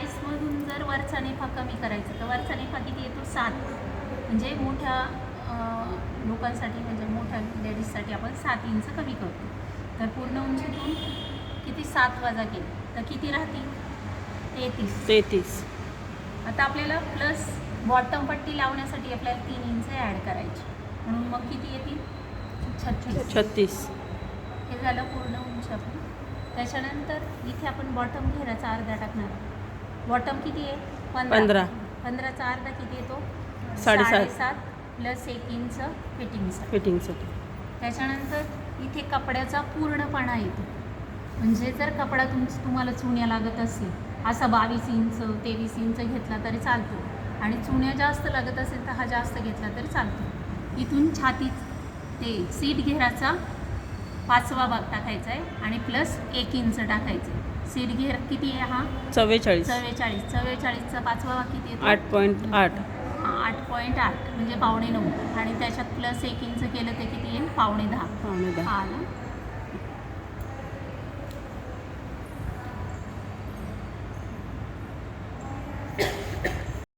चाळीसमधून जर वरचा नेफा कमी करायचा तर वरचा नेफा किती येतो? सात. म्हणजे मोठ्या लोकांसाठी म्हणजे मोठ्या लेडीजसाठी आपण सात इंच कमी करतो. तर पूर्ण उंचीतून किती? सात वजा केले. तर किती राहतील? तेहतीस. तेहतीस. आता आपल्याला प्लस बॉटम पट्टी लावण्यासाठी आपल्याला तीन इंच ॲड करायची. म्हणून मग किती येतील? छत्तीस. छत्तीस. हे झालं पूर्ण उंची आपली त्याच्यानंतर इथे आपण बॉटम घेराचा अर्धा टाकणार. बॉटम किती आहे? पंधरा. पंधराचा अर्धा किती येतो? साडेसात. प्लस एक इंच फिटिंगसाठी फिटिंगसाठी त्याच्यानंतर इथे कपड्याचा पूर्णपणा येतो. म्हणजे जर कपडा तुम तुम्हाला चुन्या लागत असेल असा बावीस इंच तेवीस इंच घेतला तरी चालतो. आणि चुन्या जास्त लागत असेल तर हा जास्त घेतला तरी चालतो. इथून छाती ते सीट घेराचा पाचवा भाग टाकायचा आहे आणि प्लस एक इंच टाकायचं आहे. सीट घेर किती आहे हा? चव्वेचाळीस. चव्वेचाळीस. चव्वेचाळीसचा पाचवा भाग किती येतो? आठ पॉईंट आठ. हा, आठ पॉईंट आठ म्हणजे पावणे नऊ. आणि त्याच्यात प्लस एक इंच केलं ते किती येईल? पावणे दहा. पावणे दहा. हा आला